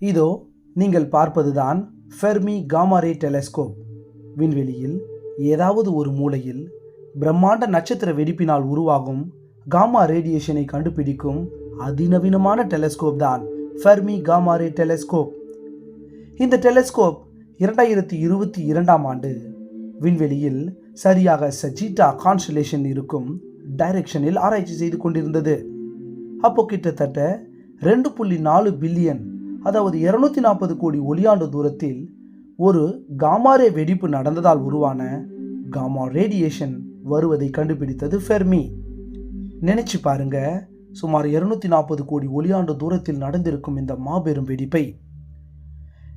இதோ நீங்கள் பார்ப்பதுதான் Fermi gamma ray telescope விண்வெளியில் ஏதாவது ஒரு மூலையில் பிரம்மாண்ட நட்சத்திர வெடிப்பினால் உருவாகும் காமா ரேடியேஷனை கண்டுபிடிக்கும் அதிநவீனமான டெலஸ்கோப் தான் ஃபெர்மி காமாரே டெலஸ்கோப் இந்த டெலஸ்கோப் இரண்டாயிரத்தி இருபத்தி இரண்டாம் ஆண்டு விண்வெளியில் சரியாக சஜிட்டா கான்ஸ்டலேஷன் இருக்கும் டைரக்ஷனில் ஆராய்ச்சி செய்து கொண்டிருந்தது. அப்போ கிட்டத்தட்ட ரெண்டு புள்ளி நாலு பில்லியன் அதாவது இருநூத்தி நாற்பது கோடி ஒளியாண்டு தூரத்தில் ஒரு காமாரே வெடிப்பு நடந்ததால் உருவான காமா ரேடியேஷன் வருவதை கண்டுபிடித்தது ஃபெர்மி. நினைச்சு பாருங்க சுமார் இருநூத்தி நாற்பது கோடி ஒளியாண்டு தூரத்தில் நடந்திருக்கும் இந்த மாபெரும் வெடிப்பை.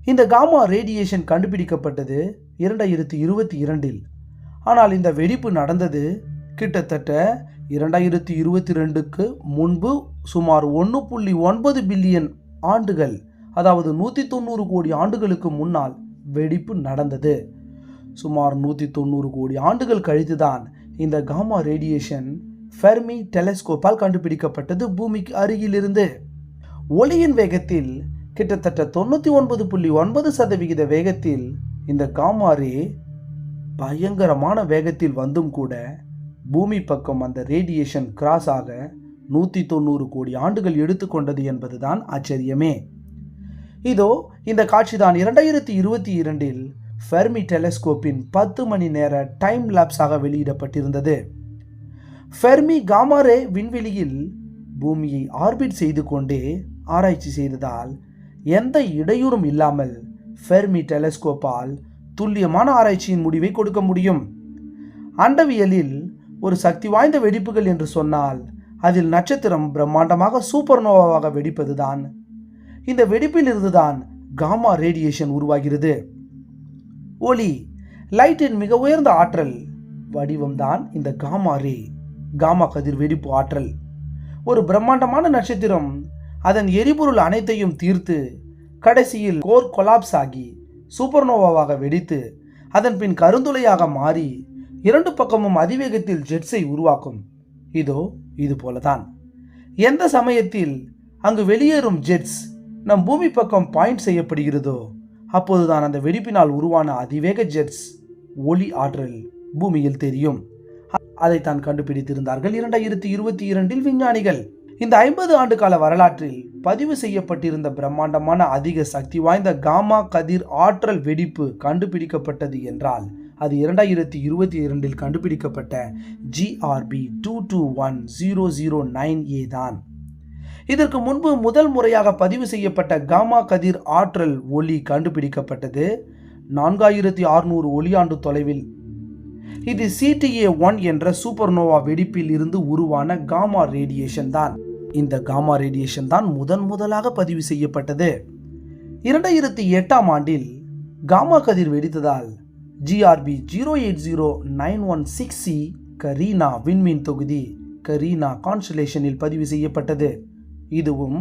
இந்த காமா ரேடியேஷன் கண்டுபிடிக்கப்பட்டது இரண்டாயிரத்தி இருபத்தி இரண்டில். ஆனால் இந்த வெடிப்பு நடந்தது கிட்டத்தட்ட இரண்டாயிரத்தி இருபத்தி ரெண்டுக்கு முன்பு சுமார் ஒன்று புள்ளி ஒன்பது பில்லியன் ஆண்டுகள் அதாவது நூற்றி தொண்ணூறு கோடி ஆண்டுகளுக்கு முன்னால் வெடிப்பு நடந்தது. சுமார் நூற்றி தொண்ணூறு கோடி ஆண்டுகள் கழித்துதான் இந்த காமா ரேடியேஷன் ஃபெர்மி டெலஸ்கோப்பால் கண்டுபிடிக்கப்பட்டது பூமிக்கு அருகிலிருந்து. ஒளியின் வேகத்தில் கிட்டத்தட்ட தொண்ணூற்றி ஒன்பது புள்ளி ஒன்பது சதவிகித வேகத்தில் இந்த காமா ரே பயங்கரமான வேகத்தில் வந்தும் கூட பூமி பக்கம் அந்த ரேடியேஷன் கிராஸ் ஆக நூற்றி தொண்ணூறு கோடி ஆண்டுகள் எடுத்துக்கொண்டது என்பதுதான் ஆச்சரியமே. இதோ இந்த காட்சி தான் இரண்டாயிரத்தி இருபத்தி இரண்டில் ஃபெர்மி டெலஸ்கோப்பின் பத்து மணி நேர டைம் லேப்ஸாக வெளியிடப்பட்டிருந்தது. ஃபெர்மி காமாரே விண்வெளியில் பூமியை ஆர்பிட் செய்து கொண்டே ஆராய்ச்சி செய்ததால் எந்த இடையூறும் இல்லாமல் ஃபெர்மி டெலஸ்கோப்பால் துல்லியமான ஆராய்ச்சியின் முடிவை கொடுக்க முடியும். அண்டவியலில் ஒரு சக்தி வாய்ந்த வெடிப்புகள் என்று சொன்னால் அதில் நட்சத்திரம் பிரம்மாண்டமாக சூப்பர்னோவாவாக வெடிப்பதுதான் இந்த வெடிப்பிலிருந்து தான் காமா ரேடியேஷன் உருவாகிறது. ஒளி லைட்டின் மிக உயர்ந்த ஆற்றல் வடிவம்தான் இந்த காமா ரே காமா கதிர் வெடிப்பு ஆற்றல். ஒரு பிரம்மாண்டமான நட்சத்திரம் அதன் எரிபொருள் அனைத்தையும் தீர்த்து கடைசியில் கோர் கொலாப்ஸ் ஆகி சூப்பர்னோவாவாக வெடித்து அதன் பின் கருந்துளையாக மாறி இரண்டு பக்கமும் அதிவேகத்தில் ஜெட்ஸை உருவாக்கும். இதோ இது போலதான். எந்த சமயத்தில் அங்கு வெளியேறும் ஜெட்ஸ் நம் பூமி பக்கம் பாயிண்ட் செய்யப்படுகிறதோ அப்போதுதான் அந்த வெடிப்பினால் உருவான அதிவேக ஜெட்ஸ் ஒளி ஆற்றல் பூமியில் தெரியும். அதைத்தான் கண்டுபிடித்திருந்தார்கள் இரண்டாயிரத்தி இருபத்தி இரண்டில் விஞ்ஞானிகள். இந்த ஐம்பது ஆண்டு கால வரலாற்றில் பதிவு செய்யப்பட்டிருந்த பிரம்மாண்டமான அதிக சக்தி வாய்ந்த காமா கதிர் ஆற்றல் வெடிப்பு கண்டுபிடிக்கப்பட்டது என்றால் அது இரண்டாயிரத்தி இருபத்தி இரண்டில் கண்டுபிடிக்கப்பட்ட GRB two two one zero zero nine A தான். இதற்கு முன்பு முதல் முறையாக பதிவு செய்யப்பட்ட காமா கதிர் ஆற்றல் ஒளி கண்டுபிடிக்கப்பட்டது நான்காயிரத்தி அறுநூறு ஒளியாண்டு தொலைவில். இது சிடிஏ ஒன் என்ற சூப்பர்னோவா வெடிப்பில் இருந்து உருவான காமா ரேடியேஷன் தான். இந்த காமா ரேடியேஷன் தான் முதன் முதலாக பதிவு செய்யப்பட்டது. இரண்டாயிரத்தி எட்டாம் ஆண்டில் காமா கதிர் வெடித்ததால் GRB zero eight zero nine one six C Carina விண்மீன் தொகுதி கரீனா கான்ஸ்டலேஷனில் பதிவு செய்யப்பட்டது. இதுவும்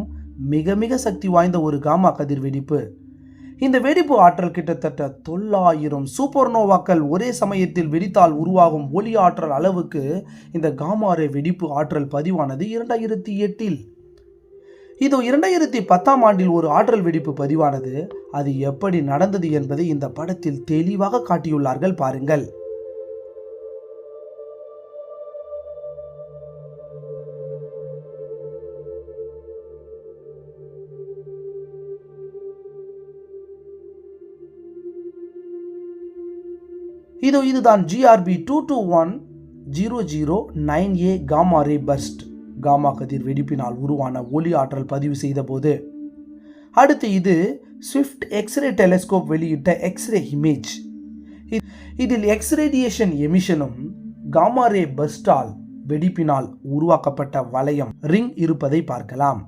மிக மிக சக்தி வாய்ந்த ஒரு காமா கதிர் வெடிப்பு. இந்த வெடிப்பு ஆற்றல் கிட்டத்தட்ட தொள்ளாயிரம் சூப்பர்னோவாக்கள் ஒரே சமயத்தில் வெடித்தால் உருவாகும் ஒளி ஆற்றல் அளவுக்கு இந்த காமாரே வெடிப்பு ஆற்றல் பதிவானது இரண்டாயிரத்தி எட்டில். இது இரண்டாயிரத்தி பத்தாம் ஆண்டில் ஒரு ஆற்றல் வெடிப்பு பதிவானது. அது எப்படி நடந்தது என்பதை இந்த படத்தில் தெளிவாக காட்டியுள்ளார்கள் பாருங்கள். இதோ இதுதான் GRB two two one zero zero nine A gamma ray burst gamma கதிர் வெடிப்பினால் உருவான ஒளி ஆற்றல் பதிவு செய்த போது அடுத்து இது ஸ்விஃப்ட் எக்ஸ்ரே டெலிஸ்கோப் வெளியிட்ட எக்ஸ்ரே இமேஜ் இதில் எக்ஸ்ரேடியேஷன் எமிஷனும் காமா ரே பஸ்டால் வெடிப்பினால் உருவாக்கப்பட்ட வளையம் ரிங் இருப்பதை பார்க்கலாம்.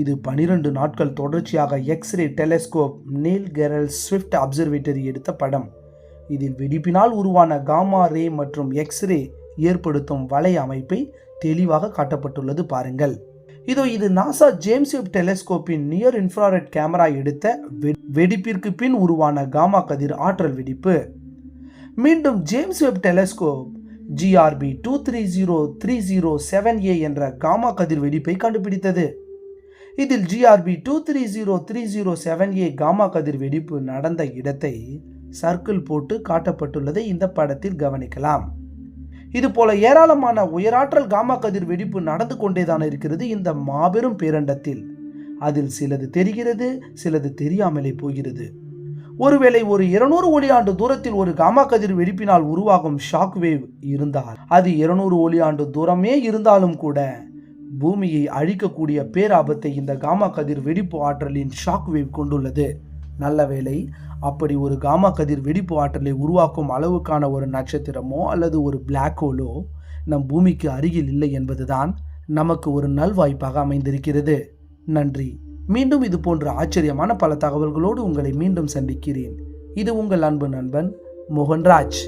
இது பனிரெண்டு நாட்கள் தொடர்ச்சியாக எக்ஸ்ரே டெலிஸ்கோப் நீல் கெரல் ஸ்விஃப்ட் அப்சர்வேட்டரி எடுத்த படம். இதில் வெடிப்பினால் உருவான காமா ரே மற்றும் எக்ஸ்ரே ஏற்படுத்தும் வலை அமைப்பை தெளிவாக காட்டப்பட்டுள்ளது பாருங்கள். இதோ இது நாசா ஜேம்ஸ் வெப் டெலஸ்கோப்பின் நியர் இன்ஃப்ராரெட் கேமரா எடுத்த வெ- வெடிப்பிற்கு பின் உருவான காமா கதிர் ஆற்றல் வெடிப்பு. மீண்டும் James Webb telescope GRB two three zero three zero seven A என்ற காமா கதிர் வெடிப்பை கண்டுபிடித்தது. இதில் GRB two three zero three zero seven A gamma கதிர் வெடிப்பு நடந்த இடத்தை சர்க்கிள் போட்டு காட்டப்பட்டுள்ளதை இந்த படத்தில் கவனிக்கலாம். இதுபோல ஏராளமான உயராற்றல் காமா கதிர் வெடிப்பு நடந்து கொண்டேதான் இருக்கிறது இந்த மாபெரும் பேரண்டத்தில். அதில் சிலது தெரிகிறது சிலது தெரியாமலே போகிறது. ஒருவேளை ஒரு இருநூறு ஒளியாண்டு தூரத்தில் ஒரு காமா கதிர் வெடிப்பினால் உருவாகும் ஷாக் வேவ் இருந்தால் அது இருநூறு ஒளியாண்டு தூரமே இருந்தாலும் கூட பூமியை அழிக்கக்கூடிய பேராபத்தை இந்த காமா கதிர் வெடிப்பு ஆற்றலின் ஷாக் வேவ் கொண்டுள்ளது. நல்ல வேளை அப்படி ஒரு காமா கதிர் வெடிப்பு ஆற்றலை உருவாக்கும் அளவுக்கான ஒரு நட்சத்திரமோ அல்லது ஒரு பிளாக் ஹோலோ நம் பூமிக்கு அருகில் இல்லை என்பதுதான் நமக்கு ஒரு நல்வாய்ப்பாக அமைந்திருக்கிறது. நன்றி. மீண்டும் இது போன்ற ஆச்சரியமான பல தகவல்களோடு உங்களை மீண்டும் சந்திக்கிறேன். இது உங்கள் அன்பு நண்பன் மோகன்ராஜ்.